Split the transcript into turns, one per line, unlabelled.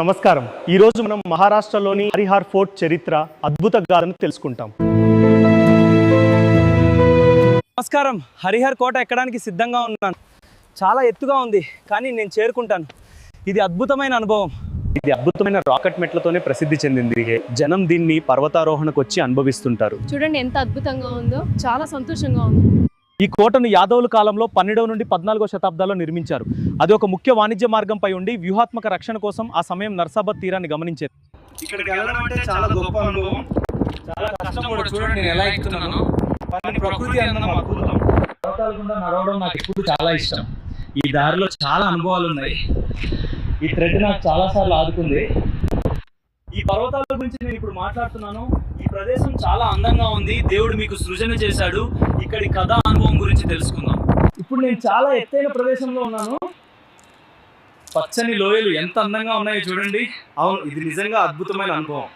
నమస్కారం. ఈ రోజు మనం మహారాష్ట్రలోని హరిహార్ ఫోర్ట్ చరిత్ర అద్భుత గాథను తెలుసుకుంటాం.
నమస్కారం. హరిహర్ కోట ఎక్కడానికి సిద్ధంగా ఉన్నాను. చాలా ఎత్తుగా ఉంది కానీ నేను చేరుకుంటాను. ఇది అద్భుతమైన అనుభవం.
ఇది అద్భుతమైన రాకెట్ మెట్లతోనే ప్రసిద్ధి చెందింది. జనం దీన్ని పర్వతారోహణకు వచ్చి అనుభవిస్తుంటారు.
చూడండి ఎంత అద్భుతంగా ఉందో. చాలా సంతోషంగా ఉంది.
ఈ కోటను యాదవుల కాలంలో పన్నెండవ నుండి పద్నాలుగో శతాబ్దాల్లో నిర్మించారు. అది ఒక ముఖ్య వాణిజ్య మార్గంపై ఉండి వ్యూహాత్మక రక్షణ కోసం ఆ సమయం నర్సాబాద్ తీరాన్ని గమనించేది.
ఇక్కడికి వెళ్ళడం అంటే చాలా గొప్ప అనుభవం. చాలా కష్టం కూడా చూడండి నేను ఎలా ఎక్కుతున్నాను. కానీ ప్రకృతి అందం అద్భుతం. పర్వతాల గుండా నడవడం నాకు ఎప్పుడు చాలా ఇష్టం. ఈ దారిలో చాలా అనుభవాలు ఉన్నాయి. ఈ థ్రెడ్ నాకు చాలా సార్లు ఆదుకుంది. ఈ పర్వతాల గురించి నేను ఇప్పుడు మాట్లాడుతున్నాను. ఈ ప్రదేశం చాలా అందంగా ఉంది. దేవుడు మీకు సృజన చేశాడు. ఇక్కడి కథ గురించి తెలుసుకుందాం. ఇప్పుడు నేను చాలా ఎత్తైన ప్రదేశంలో ఉన్నాను. పచ్చని లోయలు ఎంత అందంగా ఉన్నాయో చూడండి. అవును ఇది నిజంగా అద్భుతమైన అనుభవం.